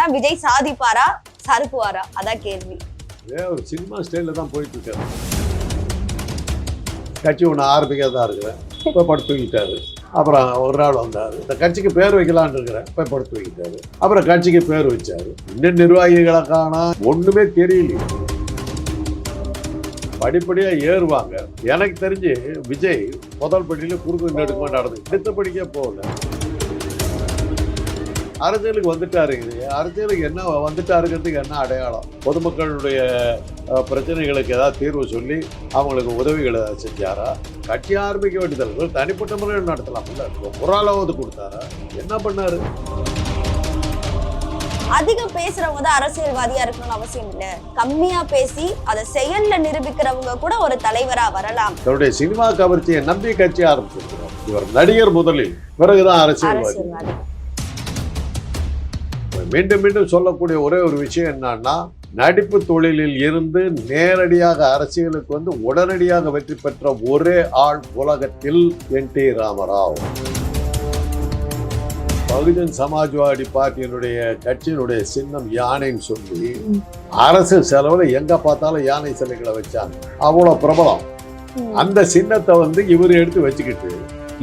ஆனா விஜய் சாதிப்பாரா? சறுக்குவாரா? அதான் கேள்வி. ஒரு சினிமா ஸ்டைலில் தான் போயிட்டு இருக்காரு கட்சி ஒன்று ஆரம்பிக்கிறதா இருக்கிறேன். இப்போ படுத்து தூக்கிட்டாரு அப்புறம் ஒரு நாள் வந்தார். இந்த கட்சிக்கு பேர் வைக்கலான்னு இருக்கிறேன். இப்போ படுத்து வைக்கிட்டாரு அப்புறம் கட்சிக்கு பேர் வச்சாரு. இன்னும் நிர்வாகிகளை காணா ஒன்றுமே தெரியலையே படிப்படியாக ஏறுவாங்க. எனக்கு தெரிஞ்சு விஜய் முதல் படியில் குறுக்கு நெடுக்குமா நடந்து. எடுத்த படிக்கே போகல. அரசியலுக்கு வந்துட்டாருங்க அரசியலுக்கு என்ன வந்துட்டாருங்கிறதுக்கு என்ன அடையாளம்? பொதுமக்களுடைய பிரச்சனைகளுக்கு ஏதாவது தீர்வு சொல்லி அவங்களுக்கு உதவிகள் செஞ்சாரா? கட்சி ஆரம்பிக்க வேண்டியதில்லை ஒரு தனிப்பட்ட முறையில் நடத்தலாம்ல ஒரு ஆளாவது கொடுத்தாரா? என்ன பண்ணாரு? அதிகம் பேசுறவங்க தான் அரசியல்வாதியா இருக்கணும்னு அவசியம் இல்ல. கம்மியா பேசி அதை செயல்ல நிரூபிக்கிறவங்க கூட ஒரு தலைவரா வரலாம். தன்னுடைய சினிமா கவர்ச்சியை நம்பி கட்சி ஆரம்பிச்சிருக்கிறார். இவர் நடிகர் முதலில். பிறகுதான் அரசியல்வாதி. மீண்டும் மீண்டும் சொல்லக்கூடிய ஒரே ஒரு விஷயம் என்னன்னா நடிப்பு தொழிலில் இருந்து நேரடியாக அரசியலுக்கு வந்து உடனடியாக வெற்றி பெற்ற ஒரே ஆள் உலகத்தில் என் டி ராமராவ். பகுஜன் சமாஜ்வாடி பார்ட்டியினுடைய கட்சியினுடைய சின்னம் யானைன்னு சொல்லி அரசு செலவுல எங்க பார்த்தாலும் யானை சிலைகளை வச்சாங்க. அவ்வளவு பிரபலம். அந்த சின்னத்தை வந்து இவர் எடுத்து வச்சுக்கிட்டு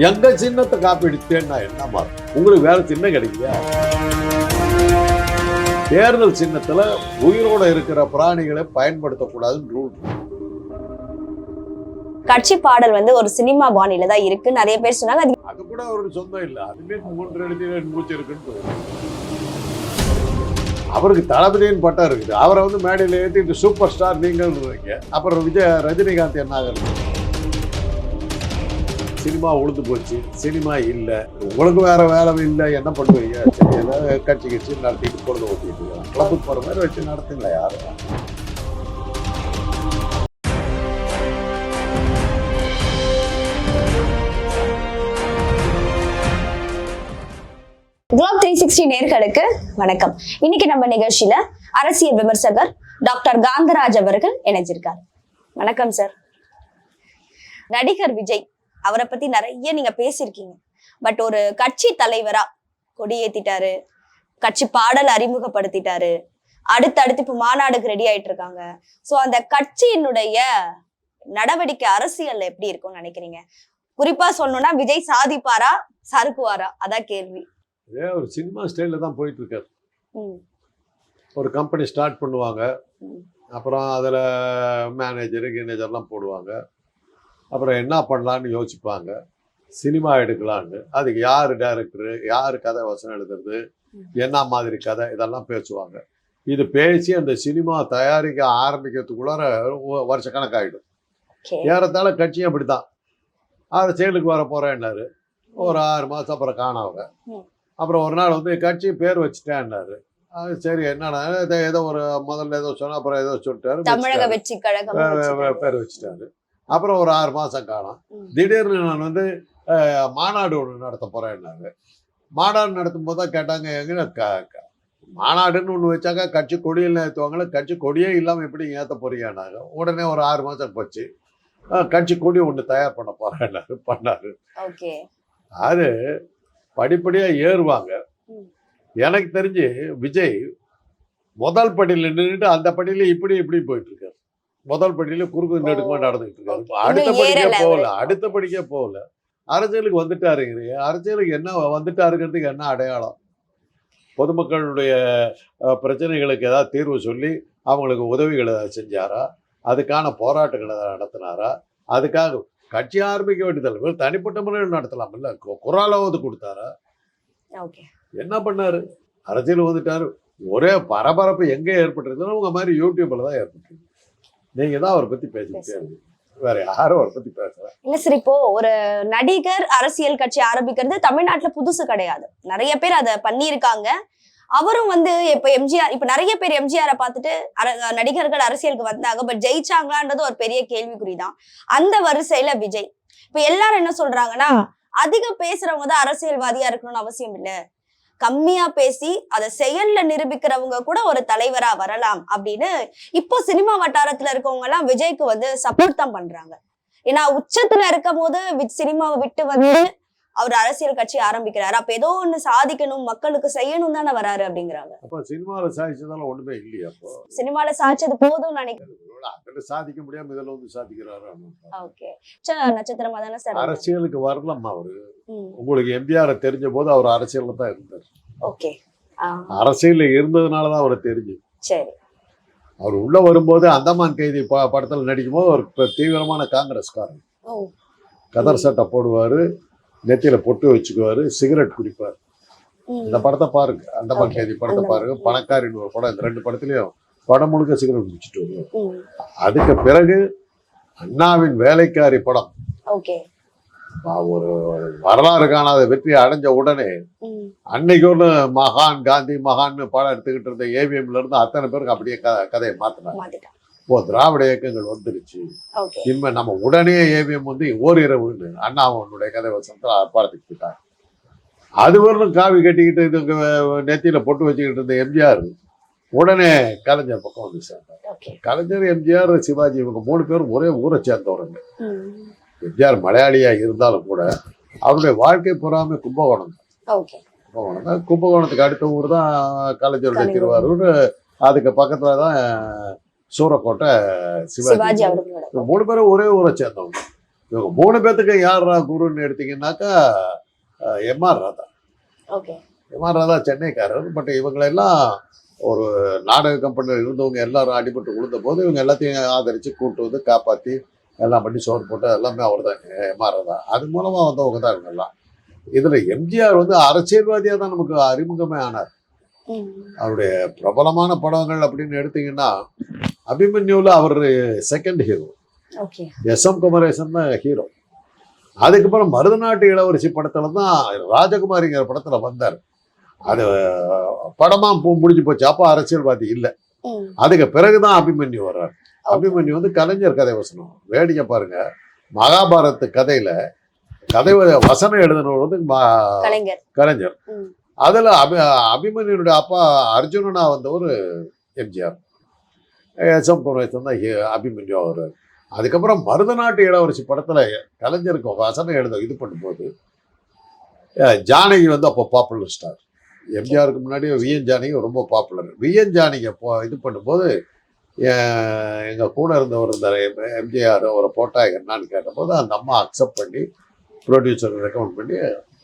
எங்க சின்னத்தை காப்பி அடிச்சேன்னா என்னமா உங்களுக்கு வேற சின்னம் கிடைக்கலையா? தேர்தல் சின்னத்துல உயிரோட இருக்கிற பிராணிகளை பயன்படுத்தக்கூடாதுன்னு ரூல் கட்சி பாடல் வந்து ஒரு சினிமா பாணியில தான் இருக்கு. நிறைய பேர் சொன்னாங்க அது கூட அவருக்கு சொந்தம் இல்லை. அதுவே மூன்று எழுதி மூச்சு இருக்குன்னு. அவருக்கு தளபதியின் பட்டம் இருக்குது. அவரை வந்து மேடையில் ஏற்றிட்டு சூப்பர் ஸ்டார் நீங்கள் அப்புறம் விஜய் ரஜினிகாந்த் என்ன ஆகுறது சினிமா உழுந்து போச்சு. சினிமா இல்லை. உங்களுக்கு வேற வேலை இல்லை. என்ன பண்ணுவீங்க? சரி ஏதாவது கட்சி கட்சி நடத்திட்டு பொழுது ஓட்டிட்டு கிளப்புக்கு போகிற மாதிரி வச்சு நடத்துங்களா யாரும் குளோப் த்ரீ சிக்ஸ்டி நேர்களுக்கு வணக்கம். இன்னைக்கு நம்ம நிகழ்ச்சியில அரசியல் விமர்சகர் டாக்டர் காந்தராஜ் அவர்கள் இணைஞ்சிருக்காரு. வணக்கம் சார். நடிகர் விஜய் அவரை பத்தி நிறைய நீங்க பேசியிருக்கீங்க. பட் ஒரு கட்சி தலைவரா கொடியேத்திட்டாரு கட்சி பாடல் அறிமுகப்படுத்திட்டாரு அடுத்தடுத்து இப்ப மாநாடுக்கு ரெடி ஆயிட்டு இருக்காங்க. சோ அந்த கட்சியினுடைய நடவடிக்கை அரசியல்ல எப்படி இருக்கும்னு நினைக்கிறீங்க? குறிப்பா சொல்லணும்னா விஜய் சாதிப்பாரா சறுக்குவாரா? அதான் கேள்வி. ஒரு சினிமா ஸ்டைலில் தான் போயிட்டு இருக்காரு ஒரு கம்பெனி ஸ்டார்ட் பண்ணுவாங்க. அப்புறம் அதில் மேனேஜரு கினேஜர்லாம் போடுவாங்க. அப்புறம் என்ன பண்ணலான்னு யோசிப்பாங்க. சினிமா எடுக்கலான்னு அதுக்கு யார் டைரக்டரு யார் கதை வசனம் எழுதுறது. என்ன மாதிரி கதை இதெல்லாம் பேசுவாங்க. இது பேசி அந்த சினிமா தயாரிக்க ஆரம்பிக்கிறதுக்குள்ளார வருஷக்கணக்காயிடும் Okay. ஏறத்தாழ கட்சியும் அப்படித்தான். ஆறு செயலுக்கு வர போறேன்னாரு. ஒரு ஆறு மாதம் அப்புறம் காணாங்க ம். அப்புறம் ஒரு நாள் வந்து கட்சி பேர் வச்சுட்டேன்னாரு. அது சரி என்னடா இதை ஏதோ ஒரு முதல்ல ஏதோ சொன்னா அப்புறம் ஏதோ சொல்லிட்டாரு பேர் வச்சுட்டாரு. அப்புறம் ஒரு ஆறு மாசம் காணோம். ம். திடீர்னு நான் வந்து மாநாடு ஒன்று நடத்த போறேன்னாரு மாநாடு நடத்தும் போது தான் கேட்டாங்க எங்க க- மாநாடுன்னு ஒன்று வச்சாக்கா கட்சி கொடியில் ஏற்றுவாங்களே கட்சி கொடியே இல்லாமல் எப்படி ஏற்ற போறீங்கன்னாங்க உடனே ஒரு ஆறு மாசம் போச்சு. கட்சி கொடி ஒன்று தயார் பண்ண போறேன்னாரு பண்ணாரு. ஓகே. அது படிப்படியா ஏறுவாங்க. எனக்கு தெரிஞ்சு விஜய் முதல் படியில் நின்றுட்டு அந்த படியில இப்படி இப்படி போயிட்டு இருக்காரு. முதல் படியில குறுக்கு நெடுக்குமா நடந்துட்டு இருக்காரு. இப்ப அடுத்த படிக்கே போகல. அடுத்த படிக்கே போகல. அரசியலுக்கு வந்துட்டாருங்கிறீங்க அரசியலுக்கு என்ன வந்துட்டாருங்கிறதுக்கு என்ன அடையாளம்? பொதுமக்களுடைய பிரச்சனைகளுக்கு ஏதாவது தீர்வு சொல்லி அவங்களுக்கு உதவிகள் ஏதாவது செஞ்சாரா? அதுக்கான போராட்டங்களை ஏதாவது நடத்தினாரா? அதுக்காக கட்சி ஆரம்பிக்க வேண்டியதில்லை. வெறும் தனிப்பட்ட முறையில் நடத்தலாம் இல்ல குராலாவது கொடுத்தாரா? என்ன பண்ணாரு? அரசியல் வந்துட்டாரு. ஒரே பரபரப்பு எங்க ஏற்பட்டிருந்தோ உங்க மாதிரி யூடியூப்ல தான் ஏற்பட்டு நீங்க தான் அவரை பத்தி பேசிக்கிட்டே வேற யாரும் அவரை பத்தி பேசல. இல்ல சார் இப்போ ஒரு நடிகர் அரசியல் கட்சி ஆரம்பிக்கிறது தமிழ்நாட்டுல புதுசு கிடையாது. நிறைய பேர் அதை பண்ணியிருக்காங்க. அவரும் வந்து இப்ப எம்ஜிஆர் இப்ப நிறைய பேர் எம்ஜிஆரை பார்த்துட்டு அர- நடிகர்கள் அரசியலுக்கு வந்தாங்க. பட் ஜெயிச்சாங்களான்றது ஒரு பெரிய கேள்விக்குறிதான். அந்த வரிசையில விஜய். இப்ப எல்லாரும் என்ன சொல்றாங்கன்னா அதிகம் பேசுறவங்க தான் அரசியல்வாதியா இருக்கணும்னு அவசியம் இல்ல. கம்மியா பேசி அதை செயல்ல நிரூபிக்கிறவங்க கூட ஒரு தலைவரா வரலாம் அப்படின்னு இப்போ சினிமா வட்டாரத்துல இருக்கவங்க எல்லாம் விஜய்க்கு வந்து சப்போர்ட் தான் பண்றாங்க. ஏன்னா உச்சத்துல இருக்கும் போது சினிமாவை விட்டு வந்து அவர் அரசியல் கட்சி ஆரம்பிக்கிறாரு. அப்ப ஏதோ ஒண்ணு சாதிக்கணும் மக்களுக்கு செய்யணும் தானே வராரு அப்படிங்கிறாங்க. அப்ப சினிமாவில் சாதிச்சதால ஒண்ணுமே இல்லையே அப்போ? சினிமால சாதிச்சது போதும் நினைக்கிறேன். சாதிக்க முடியாம இதுல வந்து சாதிக்கிறாரு? ஓகே. நட்சத்திரமா தானே சார்? அரசியலுக்கு வரலம்மா அவரு. உங்களுக்கு எம்ஜிஆர் தெரிஞ்ச போது அவர் அரசியல்ல தான் இருந்தார். ஓகே. அரசியல்ல இருந்ததுனால தான் அவரை தெரிஞ்சு சரி. அவர் உள்ள வரும்போது அந்தமான் கைதி படத்தில் நடிக்கும் போது ஒரு பெ- தீவிரமான காங்கிரஸ்காரன் கதர் சட்டை போடுவாரு. நெத்தியில பொட்டு வச்சுக்குவாரு சிகரெட் குடிப்பார். இந்த படத்தை பாருங்க. அந்தமான் Okay. கைதி படத்தை. பாருங்க. பணக்காரின்னு ஒரு படம். இந்த ரெண்டு படத்துலயும் படம் முழுக்க சிகரெட் குடிச்சிட்டு வருவார் ம். அதுக்கு பிறகு அண்ணாவின் வேலைக்காரி படம். ஒரு வரலாறு காணாத வெற்றி அடைஞ்ச உடனே அன்னைக்கு ஒன்று மகான் காந்தி மகான்னு படம் எடுத்துக்கிட்டு இருந்த ஏவிஎம்ல இருந்து அத்தனை பேருக்கு அப்படியே கதையை மாத்தினாங்க ஓ திராவிட இயக்கங்கள் வந்துருச்சு. இனிமே நம்ம உடனே ஏவிஎம் வந்து ஓரிரவுன்னு அண்ணா அவனுடைய கதை வசனத்தில் படத்துக்கு போயிட்டாங்க அது வரலும் காவி கட்டிக்கிட்டு இது நெத்தியில பொட்டு வச்சுக்கிட்டு இருந்த எம்ஜிஆர் உடனே கலைஞர் பக்கம் வந்து சேர்ந்தார். கலைஞர் எம்ஜிஆர் சிவாஜி இவங்க மூணு பேரும் ஒரே ஊரை சேர்ந்தவருங்க. எம்ஜிஆர் மலையாளியா இருந்தாலும் கூட அவருடைய வாழ்க்கை புறாமே கும்பகோணம். தான். கும்பகோணம். தான் கும்பகோணத்துக்கு அடுத்த ஊர் தான் கலைஞருடைய கலைஞர். திருவாரூர். அதுக்கு பக்கத்துல தான் சூரக்கோட்டை சிவாஜி. மூணு பேரும் ஒரே ஊரை சேர்ந்தவங்க. இவங்க மூணு பேத்துக்கு யாரா குருன்னு எடுத்தீங்கன்னாக்கா எம்ஆர் ராதா. எம்ஆர் ராதா சென்னைக்காரர். பட் இவங்களெல்லாம் ஒரு நாடக கம்பெனியில் இருந்தவங்க எல்லாரும் அடிபட்டு விழுந்த போது இவங்க எல்லாத்தையும் ஆதரித்து கூட்டு வந்து காப்பாற்றி எல்லாம் பண்ணி சோறு போட்டு எல்லாமே அவர் தான் எம்ஆர் ராதா. அது மூலமாக வந்தவங்க தான் இவங்க எல்லாம் இதில் எம்ஜிஆர் வந்து அரசியல்வாதியாக தான் நமக்கு அறிமுகமே ஆனார். அவருடைய பிரபலமான படங்கள் அப்படின்னு எடுத்தீங்கன்னா அபிமன்யுவில் அவர் second hero S M Kumaresan தான் ஹீரோ அதுக்கப்புறம் மருதநாட்டு இளவரசி படத்துல தான் ராஜகுமாரிங்கிற படத்துல வந்தார். அது படமா பு- முடிஞ்சு போச்சு. அப்போ அரசியல்வாதி இல்லை. அதுக்கு பிறகுதான் அபிமன்யு வர்றார். அபிமன்யு வந்து கலைஞர் கதை வசனம். வேடிக்கை பாருங்க. மகாபாரத் கதையில கதை வசனம் எழுதினவர் வந்து கலைஞர். அதில் அபி அபிமன்யுடைய அப்பா அர்ஜுனனா வந்தவர் எம்ஜிஆர். எஸ்எம் எம் தான் அபிமன்யு அவர் அதுக்கப்புறம் மருதநாட்டு இளவரசி படத்தில் கலைஞருக்கு வசனம் எழுத இது பண்ணும்போது ஜானகி வந்து அப்போ பாப்புலர் ஸ்டார் எம்ஜிஆருக்கு முன்னாடி விஎன் ஜானகி ரொம்ப பாப்புலர் விஎன் ஜானகி போ இது பண்ணும்போது எங்கள் கூட இருந்தவர் இருந்தார் எம்ஜிஆர் அவரை போட்டா என்னான்னு கேட்டபோது அந்த அம்மா அக்செப்ட் பண்ணி ப்ரொடியூசர் ரெக்கமெண்ட் பண்ணி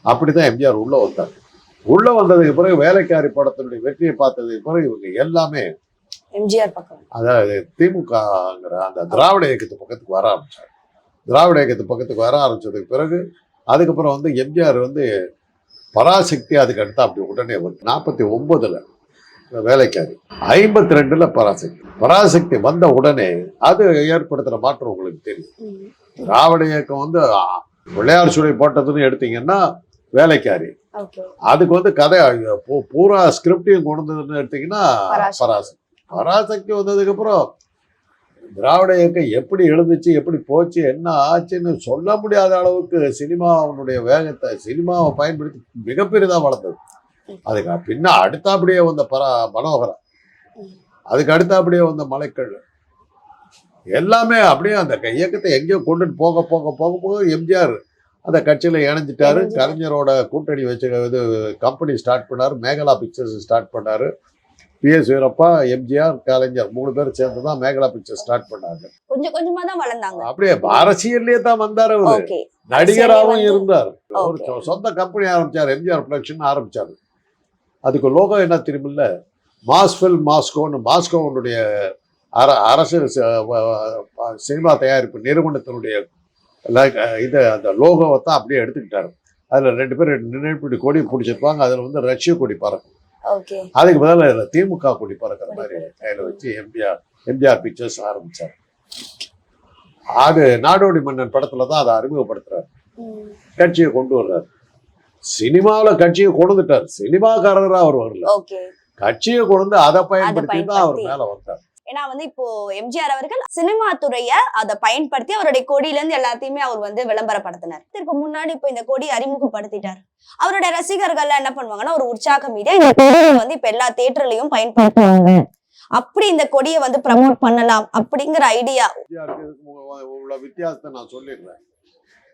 அப்படி தான் எம்ஜிஆர் உள்ளே வந்தார். உள்ள வந்ததுக்கு பிறகு வேலைக்காரி படத்தினுடைய வெற்றியை பார்த்ததுக்கு பிறகு இவங்க எல்லாமே எம்ஜிஆர் பக்கம். அதாவது திமுகங்கிற அந்த திராவிட இயக்கத்து பக்கத்துக்கு வர ஆரம்பிச்சார் திராவிட இயக்கத்து பக்கத்துக்கு வர ஆரம்பிச்சதுக்கு பிறகு அதுக்கப்புறம் வந்து எம்ஜிஆர் வந்து பராசக்தி அதுக்கு அடுத்து அப்படி உடனே வந்து நாற்பத்தி ஒன்பதுல வேலைக்காரி ஐம்பத்தி ரெண்டுல பராசக்தி. பராசக்தி வந்த உடனே அது ஏற்படுத்துற மாற்றம் உங்களுக்கு தெரியும். திராவிட இயக்கம் வந்து பிள்ளையார் சுழி போட்டதுன்னு எடுத்தீங்கன்னா வேலைக்காரி. அதுக்கு வந்து கதை பூரா ஸ்கிரிப்டையும் கொண்டு வந்ததுன்னு எடுத்தீங்கன்னா பராசக்தி. பராசக்தி பராசக்தி வந்ததுக்கு அப்புறம் திராவிட இயக்கம் எப்படி எழுந்துச்சு எப்படி போச்சு என்ன ஆச்சுன்னு சொல்ல முடியாத அளவுக்கு சினிமாவுடைய வேகத்தை சினிமாவை பயன்படுத்தி மிகப்பெரிதா வளர்ந்தது அதுக்கு பின்ன அடுத்தாப்படியே வந்த பரா மனோகரா. அதுக்கு அடுத்தாப்படியே வந்த மலைக்கள் எல்லாமே அப்படியே அந்த இயக்கத்தை எங்கேயோ கொண்டுட்டு போக போக போக போக எம்ஜிஆர் அந்த கட்சியில இணைஞ்சிட்டாரு. கலைஞரோட கூட்டணி வச்சு இது கம்பெனி ஸ்டார்ட் பண்ணாரு. மேகலா பிக்சர்ஸ் ஸ்டார்ட் பண்ணாரு. பிஎஸ் வீரப்பா எம்ஜிஆர் கலைஞர் மூணு பேர் சேர்ந்து தான் மேகலா பிக்சர் ஸ்டார்ட் பண்ணாங்க. கொஞ்சம் கொஞ்சமா தான் வளர்ந்தாங்க. அப்படியே அரசியல்லே தான் வந்தாரு அவரு. நடிகராகவும் இருந்தார். ஒரு சொந்த கம்பெனி ஆரம்பிச்சார். எம்ஜிஆர் ப்ரொடக்ஷன் ஆரம்பிச்சாரு. அதுக்கு லோகோ என்ன தெரியுமில்ல? மாஸ்ஃபில் மாஸ்கோன்னு மாஸ்கோனுடைய அர அரசு சினிமா தயாரிப்பு நிறுவனத்தினுடைய இது அந்த லோகோவை தான் அப்படியே எடுத்துக்கிட்டாரு. அதில் ரெண்டு பேர் நினைப்படி கொடி பிடிச்சிருப்பாங்க அதில் வந்து ரஷ்ய கொடி பறக்கும். அதுக்கு பதிலாக இதில் திமுக கொடி பறக்கிற மாதிரி கையில் வச்சு எம்ஜிஆர் எம்ஜிஆர் பிக்சர்ஸ் ஆரம்பிச்சார். அது நாடோடி மன்னன் படத்துல தான் அதை அறிமுகப்படுத்துறாரு. கட்சியை கொண்டு வர்றாரு. சினிமாவில் கட்சியை கொண்டுட்டார் சினிமாக்காரரா அவர் வரல. கட்சியை கொண்டு அதை பயன்படுத்தி தான் அவர். மேல வந்தார். ஏன்னா வந்து இப்போ எம்ஜிஆர் அவர்கள் சினிமா துறைய அதை பயன்படுத்தி அவருடைய கொடியில இருந்து எல்லாத்தையுமே அவர் வந்து விளம்பரப்படுத்தினார். இதற்கு முன்னாடி இப்போ இந்த கொடி அறிமுகப்படுத்திட்டார். அவருடைய ரசிகர்கள் என்ன பண்ணுவாங்கன்னா ஒரு உற்சாகம் மீது இந்த கொடியை வந்து இப்ப எல்லா தேட்டர்லயும் பயன்படுத்துவாங்க. அப்படி இந்த கொடியை வந்து ப்ரமோட் பண்ணலாம் அப்படிங்கிற ஐடியா உள்ள வித்தியாசத்தை நான் சொல்லிடுறேன்.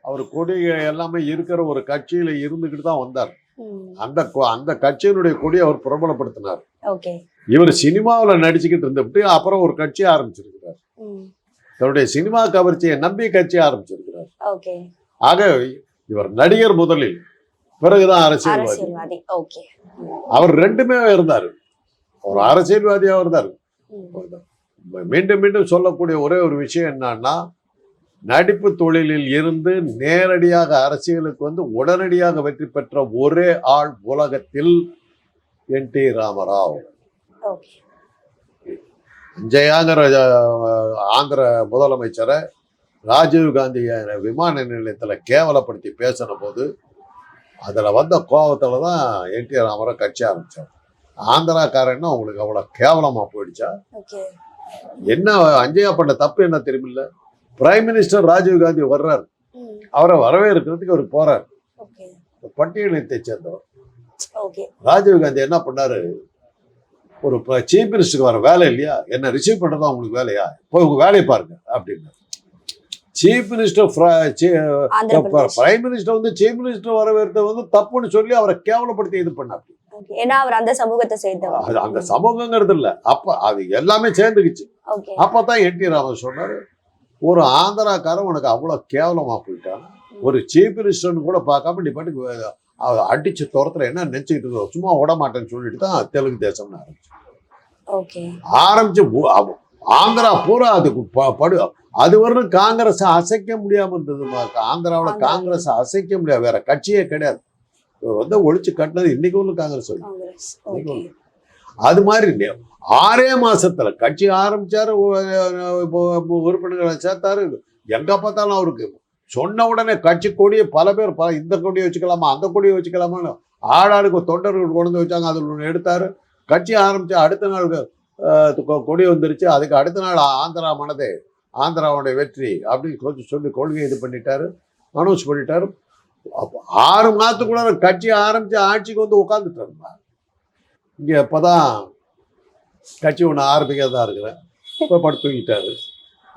அவர் கொடி எல்லாமே இருக்கிற ஒரு கட்சியில இருந்துகிட்டு தான் வந்தார். அந்த அந்த கட்சியினுடைய கொடியை அவர் பிரபலப்படுத்தினார். இவர் சினிமாவில் நடிச்சுக்கிட்டு இருந்துவிட்டு அப்புறம் ஒரு கட்சி ஆரம்பிச்சிருக்கிறார். தன்னுடைய சினிமா கவர்ச்சியை நம்பி கட்சி ஆரம்பிச்சிருக்கிறார். ஆக இவர் நடிகர் முதலில் பிறகுதான் அரசியல்வாதி. அவர் ரெண்டுமே இருந்தார். ஒரு அரசியல்வாதியா இருந்தார். மீண்டும் மீண்டும் சொல்லக்கூடிய ஒரே ஒரு விஷயம் என்னன்னா நடிப்பு தொழிலில் இருந்து நேரடியாக அரசியலுக்கு வந்து உடனடியாக வெற்றி பெற்ற ஒரே ஆள் உலகத்தில் என் டி ராமராவ். அஹ், ஆந்திர முதலமைச்சரை ராஜீவ் காந்தி விமான நிலையத்தில் கேவலப்படுத்தி பேசின போது அதில் வந்த கோபத்தில் தான் என் டி ராமராவ் கட்சி ஆரம்பித்தார் ஆந்திராக்காரன்னா உங்களுக்கு அவ்வளோ கேவலமாக போயிடுச்சா? என்ன அஞ்சையா பண்ண தப்பு என்ன தெரியுமில்ல? பிரைம் மினிஸ்டர் ராஜீவ் காந்தி வர்றார். அவரை வரவேற்கிறதுக்கு அவர் போறார். பட்டியலினத்தை சேர்ந்தவர். ராஜீவ் காந்தி என்ன பண்ணாரு? ஒரு சீஃப் மினிஸ்டருக்கு வர வேலை இல்லையா? என்ன ரிசீவ் பண்றதா உங்களுக்கு வேலையா? போய் உங்க வேலையை பாருங்க அப்படின்னு சீஃப் மினிஸ்டர் பிரைம் மினிஸ்டர் வந்து சீஃப் மினிஸ்டர் வரவேற்றது வந்து தப்புன்னு சொல்லி அவரை கேவலப்படுத்தி இது பண்ணார். ஏன்னா அவர் அந்த சமூகத்தை சேர்ந்தவர். அந்த சமூகங்கிறது இல்ல. அப்ப அது எல்லாமே சேர்ந்துக்குச்சு. அப்பதான் என் டி ராமன் சொன்னாரு ஒரு ஆந்திராக்காரன் உனக்கு அவ்வளவு கேவலமா போயிட்டான். ஒரு சீஃப் மினிஸ்டர்னு கூட பார்க்காம நீ பாட்டுக்கு அடிச்சு துரத்துல என்ன நினைச்சுக்கிட்டு இருக்க சும்மா விட மாட்டேன்னு சொல்லிட்டு தான் தெலுங்கு தேசம்னு ஆரம்பிச்சு. ஓகே. ஆரம்பிச்சு ஆந்திரா பூரா அதுக்கு படு அது வரணும் காங்கிரஸ் அசைக்க முடியாம இருந்தது ஆந்திராவுல ஆந்திரா. காங்கிரஸ் அசைக்க முடியாது வேற கட்சியே கிடையாது. இவர் வந்து ஒழிச்சு கட்டினது இன்னைக்கு உள்ள காங்கிரஸ் இன்னைக்கு உள்ள. அது மாதிரி ஆறே மாசத்துல கட்சி ஆரம்பிச்சாரு இப்போ உறுப்பினர்களை சேர்த்தாரு. எங்க பார்த்தாலும் அவருக்கு சொன்ன உடனே கட்சி கொடியை பல பேர் பல இந்த கொடியை வச்சுக்கலாமா அந்த கொடியை வச்சுக்கலாமான்னு ஆளாளுக்கு தொண்டர்கள் கொண்டு வச்சாங்க. அதில் ஒன்று எடுத்தாரு. கட்சி ஆரம்பிச்சு அடுத்த நாள் கொ- கொடி வந்துருச்சு. அதுக்கு அடுத்த நாள் ஆந்திரா மனதே ஆந்திராவுடைய வெற்றி அப்படின்னு கொஞ்சம் சொல்லி கொள்கை இது பண்ணிட்டாரு அனௌன்ஸ் பண்ணிட்டாரு. அப்ப ஆறு மாதத்துக்குள்ள கட்சி ஆரம்பிச்சு ஆட்சிக்கு வந்து உட்காந்துட்டாருமா இங்கே இப்போதான் கட்சி ஒன்று ஆரம்பிக்கிறதா இருக்கிறேன். இப்போ படுத்து தூங்கிட்டாரு.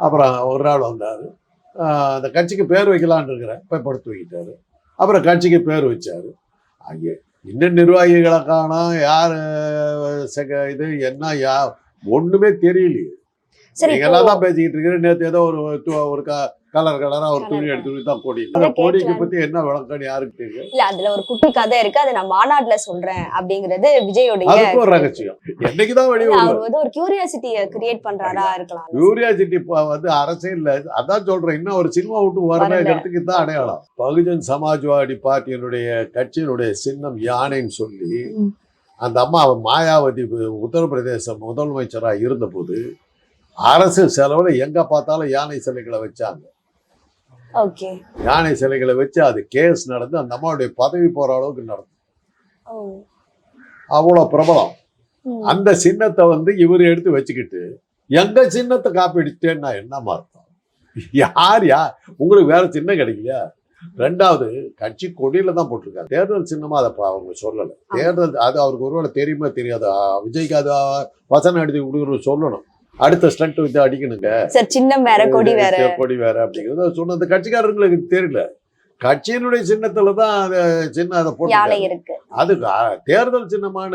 அப்புறம் ஒரு நாள் வந்தார். அந்த கட்சிக்கு பேர் வைக்கலான்னு இருக்கிறேன். இப்போ படுத்து தூங்கிட்டாரு. அப்புறம் கட்சிக்கு பேர் வச்சாரு. அங்கே இன்னும் நிர்வாகிகளை காணோம் யார் இது என்ன யா ஒன்றுமே தெரியலையே. சரி தான் பேசிக்கிட்டு இருக்கிறேன் நேற்று ஏதோ ஒரு ஒரு கலர் கலரா ஒரு துணி எடுத்து தான் கொடி அந்த கொடிக்கு. பத்தி என்ன விளக்கம் யாருக்கு தெரியும் இல்ல அதுல ஒரு குட்டி கதை இருக்கு. அதை நான் மாநாட்டுல சொல்றேன் அப்படிங்கிறது விஜயோடைய அதுக்கு ஒரு ரகசியம். என்னைக்குதான் வெளியே அவர் வந்து ஒரு கியூரியாசிட்டிய கிரியேட் பண்றாரா இருக்கலாம். யூரியாசிட்டி வந்து அரசியல்ல அதான் சொல்றேன் இன்னும் ஒரு சினிமா விட்டு வரணுங்கிறதுக்கு தான் அடையாளம்? பகுஜன் சமாஜ்வாடி பார்ட்டியினுடைய கட்சியினுடைய சின்னம் யானைன்னு சொல்லி. அந்த அம்மா மாயாவதி உத்தரப்பிரதேச முதலமைச்சரா இருந்தபோது அரசு செலவுல எங்க பார்த்தாலும் யானை சிலைகளை வச்சாங்க. யானை சிலைகளை வச்சு அது கேஸ் நடந்து அந்த அம்மாவுடைய பதவி போற அளவுக்கு நடந்து அவ்வளோ பிரபலம். அந்த சின்னத்தை வந்து இவர் எடுத்து வச்சுக்கிட்டு எங்க சின்னத்தை காப்பி அடிச்சிட்டேன்னா என்னமா அர்த்தம்? யார் யார் உங்களுக்கு வேற சின்னம் கிடைக்கலையா? ரெண்டாவது கட்சி கொடியில தான் போட்டிருக்காரு. தேர்தல் சின்னமா அதை அவங்க சொல்லலை. தேர்தல் அது அவருக்கு ஒருவேளை தெரியுமா தெரியாது. விஜய்க்கு அது வசனம் எழுதி கொடுக்குறது சொல்லணும். அடுத்த ஸ்டண்ட் வச்சு அடிக்கணுங்க. சார் சின்னம் வேற கொடி வேற கொடி வேற அப்படிங்கிறது. சொன்ன அந்த கட்சிக்காரங்களுக்கு தெரியல. கட்சியினுடைய சின்னத்துல தான் அந்த சின்னம் அதை போட்டு அது தேர்தல் சின்னமான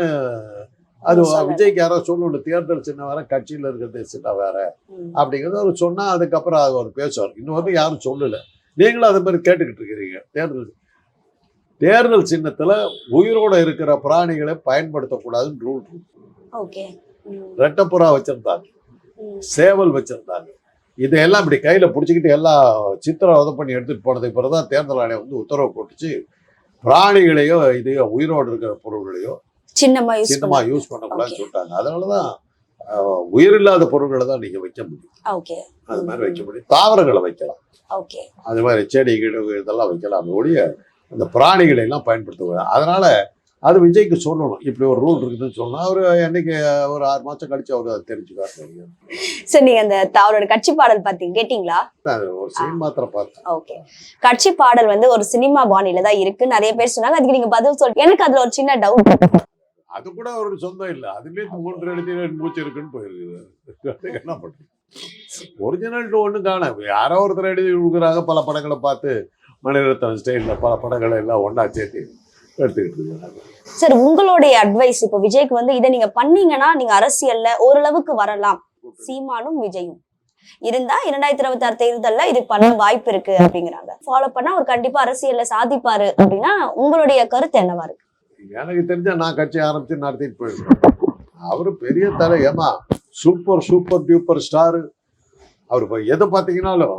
அது. விஜய்க்கு யாரோ சொல்லணும். தேர்தல் சின்னம் வேற கட்சியில இருக்கிறது சின்னம் வேற. அப்படிங்கிறது அவர் சொன்னா அதுக்கப்புறம் அது அவர் பேசுவார். இன்னொரு யாரும் சொல்லல. நீங்களும் அது மாதிரி கேட்டுக்கிட்டு இருக்கிறீங்க. தேர்தல் தேர்தல் சின்னத்துல உயிரோட இருக்கிற பிராணிகளை பயன்படுத்தக்கூடாதுன்னு ரூல் இருக்கு. ரெட்டப்புறா வச்சிருந்தாங்க. சேவல் வச்சிருந்தாங்க. இதையெல்லாம் இப்படி கையில பிடிச்சிக்கிட்டு எல்லாம் சித்திரவதை பண்ணி எடுத்துட்டு போனதுக்கு பிறகு தான் தேர்தல் ஆணையம் வந்து உத்தரவு போட்டுச்சு. பிராணிகளையோ இதையோ உயிரோடு இருக்கிற பொருள்களையோ சின்னமா யூஸ் சின்னமா யூஸ் பண்ணக்கூடாதுன்னு சொல்லிட்டாங்க. அதனாலதான் அஹ், உயிரில்லாத பொருட்களை தான் நீங்க வைக்க முடியும். ஓகே அது மாதிரி வைக்க முடியும். தாவரங்களை வைக்கலாம். ஓகே அது மாதிரி செடி கிடு இதெல்லாம் வைக்கலாம். ஒழிய அந்த பிராணிகளை எல்லாம் பயன்படுத்தக்கூடாது அதனால அது விஜய்க்கு சொல்லணும். இப்படி ஒரு ரூல் இருக்குதுன்னு சொல்லணும் அவர் என்னைக்கு ஒரு ஆறு மாசம் கழிச்சு அவர் அதை தெரிஞ்சுக்காரு சார் நீங்க அந்த அவரோட கட்சி பாடல் பாத்தீங்க கேட்டீங்களா? ஒரு சீன் மாத்திரம் பார்த்தேன். ஓகே. கட்சி பாடல் வந்து ஒரு சினிமா பாணியில தான் இருக்கு. நிறைய பேர் சொன்னாங்க. அதுக்கு நீங்க பதில் சொல் எனக்கு அதுல ஒரு சின்ன டவுட் அது கூட அவருக்கு சொந்தம் இல்லை. அதுலேயே மூன்று எழுதி மூச்சு இருக்குன்னு போயிருக்குது என்ன பண்றது? ஒரிஜினல் ஒன்றும் காண. யாரோ ஒருத்தர் எழுதி கொடுக்குறாங்க. பல படங்களை பார்த்து மணிரத்னம் ஸ்டைலில் பல படங்களை எல்லாம் ஒன்றா சேர்த்து எடுத்துக்கிட்டு சார் உங்களுடைய அட்வைஸ் இப்போ விஜய்க்கு வந்து இதை நீங்க பண்ணீங்கன்னா நீங்க அரசியல்ல ஓரளவுக்கு வரலாம். சீமானும் விஜயும். இருந்தா இரண்டாயிரத்தி இருபத்தி ஆறு தேர்தல்ல இது பண்ண வாய்ப்பு இருக்கு அப்படிங்கிறாங்க. ஃபாலோ பண்ணா அவர் கண்டிப்பா அரசியல்ல சாதிப்பாரு அப்படின்னா உங்களுடைய கருத்து என்னவா இருக்கு? எனக்கு தெரிஞ்ச நான் கட்சி ஆரம்பிச்சு நடத்திட்டு போயிருக்கேன் அவரு பெரிய தலை. ஏமா சூப்பர் சூப்பர் டியூப்பர் ஸ்டாரு அவர் இப்போ எதை பார்த்தீங்கன்னாலும்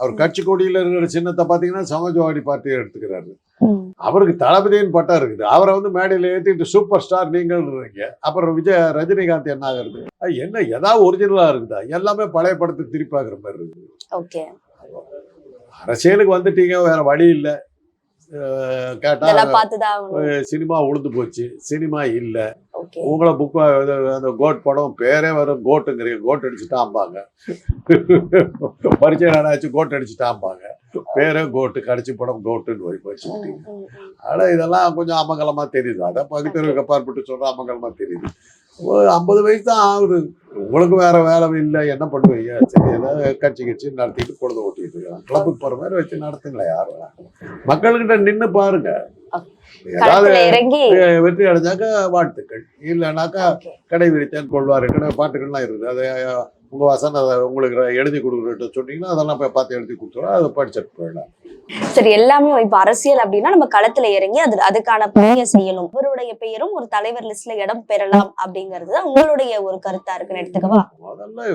அவர் கட்சி கொடியில் இருக்கிற சின்னத்தை பார்த்தீங்கன்னா சமாஜ்வாடி பார்ட்டியை எடுத்துக்கிறாரு. அவருக்கு தளபதியின் பட்டம் இருக்குது. அவரை வந்து மேடையில் ஏற்றிட்டு சூப்பர் ஸ்டார் நீங்கள்ன்றீங்க. அப்புறம் விஜய் ரஜினிகாந்த் என்ன ஆகுறது? என்ன ஏதாவது ஒரிஜினலாக இருக்குதா? எல்லாமே பழைய படத்தை திருப்பி பார்க்குற மாதிரி இருக்குது ஓகே. அரசியலுக்கு வந்துட்டீங்க வேற வழி இல்லை. கேட்டா சினிமா உளுந்து போச்சு. சினிமா இல்லை. உங்களை புக் அந்த கோட் படம் பேரே வரும். கோட்டுங்கிறீங்க கோட் அடிச்சுட்டாம்பாங்க. பரிச்சை நாடாச்சு கோட் அடிச்சுட்டாம்பாங்க. பேரே கோட்டு கடைசி படம் கோட்டுன்னு போய் போச்சு ஆனா இதெல்லாம் கொஞ்சம் அமங்கலமா தெரியுது. அதை பகுத்தறிவுக்கு அப்பாற்பட்டு சொல்ற அமங்கலமா தெரியுது. ஒரு ஐம்பது வயசு தான் ஆகுது. உங்களுக்கு வேற வேலை இல்லை என்ன பண்ணுவீங்க? சரி ஏதாவது கட்சி கட்சி நடத்திட்டு பொழுது ஓட்டிட்டு இருக்கலாம் கிளப்புக்கு போற மாதிரி வச்சு நடத்துங்களேன் யாரும். மக்கள்கிட்ட நின்னு பாருங்க. ஏதாவது வெற்றி அடைஞ்சாக்க வாழ்த்துக்கள். இல்லைனாக்கா. கடை விரித்தேன் கொள்வார் கடை பாட்டுகள்லாம் இருக்குது. அதை உங்கள் வசனம் அதை உங்களுக்கு எழுதி கொடுக்குறத சொன்னீங்கன்னா அதெல்லாம் போய் பார்த்து எழுதி கொடுத்துருவோம் அதை படிச்சுட்டு போயிடலாம். சரி எல்லாமே இப்ப அரசியல் அப்படின்னா நம்ம களத்துல இறங்கி அது அதுக்கான பணியை செய்யணும். இவருடைய பெயரும் ஒரு தலைவர் லிஸ்ட்ல இடம் பெறலாம் அப்படிங்கிறது தான் உங்களுடைய ஒரு கருத்தா இருக்குன்னு எடுத்துக்கவா? முதல்ல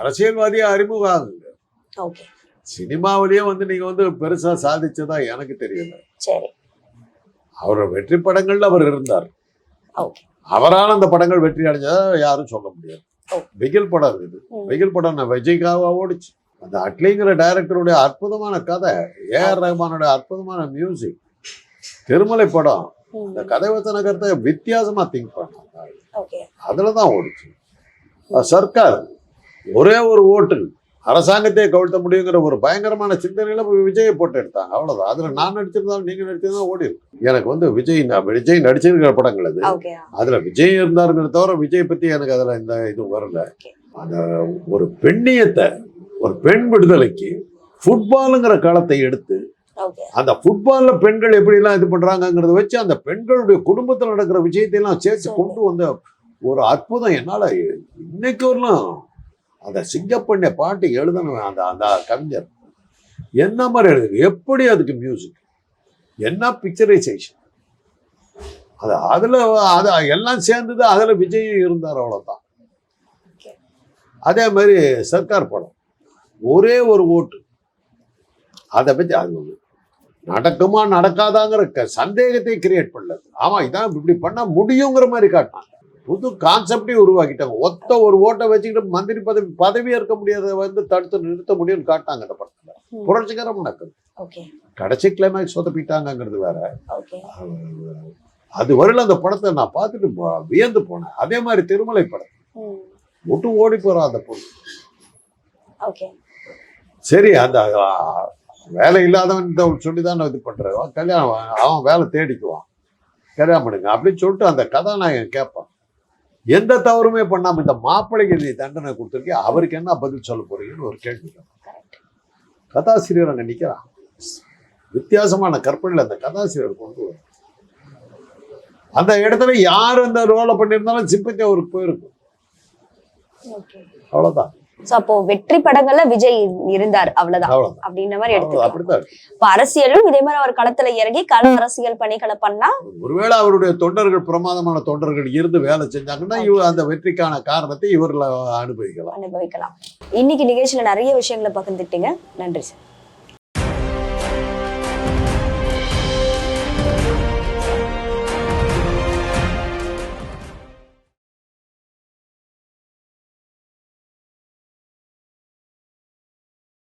அரசியல்வாதியா அறிமுகம் ஆகுங்க ஓகே சினிமாவிலேயே வந்து நீங்கள் வந்து பெருசாக சாதிச்சதா எனக்கு தெரியல. சரி. அவர் வெற்றி படங்கள்ல அவர் இருந்தார். அவரால் அந்த படங்கள் வெற்றி அடைஞ்சதா யாரும் சொல்ல முடியாது. பிகில் படம் இருக்குது ம். பிகில் படம் நான் விஜய்க்காவா ஓடிச்சு. அந்த அட்லிங்கிற டைரக்டருடைய அற்புதமான கதை ஏஆர் ரஹ்மானுடைய அற்புதமான மியூசிக் திருமலை படம் இந்த கதை வச்சன கருத்தை வித்தியாசமா திங்க் பண்ணாங்க. ஓகே. அதுல தான் ஓடிச்சு சர்க்கார் ஒரே ஒரு ஓட்டு. அரசாங்கத்தை கவிழ்த்த முடியுங்கிற ஒரு பயங்கரமான சிந்தனையில விஜயை போட்டு எடுத்தாங்க. அவ்வளவுதான். அதுல நான் நடிச்சிருந்தாலும் நீங்க நடிச்சிருந்தா ஓடி எனக்கு வந்து விஜய் ந- விஜய் நடிச்சிருக்கிற படங்கள் அது. அதுல விஜய் இருந்தாருங்கிற தவிர விஜய் பத்தி எனக்கு அதுல இந்த இது வரல. அந்த ஒரு பெண்ணியத்தை ஒரு பெண் விடுதலைக்கு ஃபுட்பாலுங்கிற களத்தை எடுத்து அந்த ஃபுட்பால்ல பெண்கள் எப்படிலாம் இது பண்றாங்கங்கிறத வச்சு அந்த பெண்களுடைய குடும்பத்தில் நடக்கிற விஷயத்தை எல்லாம் சேர்த்து சரி. கொண்டு வந்த ஒரு அற்புதம். என்னால இன்னைக்கு வரலாம் அந்த சிங்கப்பண்ணை பாட்டு எழுதணும் அந்த அந்த கவிஞர். என்ன மாதிரி எழுது எப்படி அதுக்கு மியூசிக் என்ன பிக்சரைசேஷன் அது அதில் அது எல்லாம் சேர்ந்தது அதில் விஜய் இருந்தார் அவ்வளோதான் அதே மாதிரி சர்க்கார் படம். ஒரே ஒரு ஓட்டு. அதை பற்றி அது வந்து நடக்குமா நடக்காதாங்கிற க- சந்தேகத்தை கிரியேட் பண்ணது ஆமாம் இதான் இப்படி பண்ணால் முடியுங்கிற மாதிரி காட்டினாங்க. புது கான்செப்டே உருவாக்கிட்டாங்க. ஒத்த ஒரு ஓட்டை வச்சுக்கிட்டு மந்திரி பதவி பதவி ஏற்க முடியாத வந்து தடுத்து நிறுத்த முடியும்னு காட்டினாங்க இந்த படத்துல. புரட்சிகரம் நடக்குது. கடைசி கிளைமேக்ஸ் சொதப்பிட்டாங்கங்கிறது வேற. அது வரையில அந்த படத்தை நான் பார்த்துட்டு வியந்து போனேன். அதே மாதிரி திருமலை படம். விட்டு ஓடி போறான் அந்த பொண்ணு. சரி அந்த வேலை இல்லாதவன் சொல்லி தான் இது பண்றான் அவன் கல்யாணம் அவன் வேலை தேடிக்குவான். கல்யாணம் பண்ணுங்க அப்படின்னு சொல்லிட்டு அந்த கதாநாயகன் கேட்பான் எந்த தவறுமே பண்ணாம இந்த மாப்பிள்ளைக்கு நீ தண்டனை கொடுத்துருக்கே அவருக்கு என்ன பதில் சொல்ல போறீங்கன்னு ஒரு கேள்வி கதாசிரியர் அங்க நிக்கிறான். வித்தியாசமான கற்பனையில் அந்த கதாசிரியர் கொண்டு வரும். அந்த இடத்துல யார் அந்த ரோலை பண்ணியிருந்தாலும் சிம்பத்தி அவருக்கு போயிருக்கும். ஓகே அவ்வளவுதான். சோ அப்போ வெற்றி படங்கள்ல விஜய் இருந்தார். அவ்வளவுதான். அப்படின்ற மாதிரி எடுத்துக்கலாம். இப்ப அரசியலும் இதே மாதிரி அவர் களத்துல இறங்கி கள அரசியல் பணிகளை பண்ணா ஒருவேளை அவருடைய தொண்டர்கள் பிரமாதமான தொண்டர்கள் இருந்து வேலை செஞ்சாங்கன்னா இவர் அந்த வெற்றிக்கான காரணத்தை இவர்ல அனுபவிக்கலாம். அனுபவிக்கலாம். இன்னைக்கு நிகழ்ச்சியில நிறைய விஷயங்களை பகிர்ந்துட்டீங்க நன்றி சார்.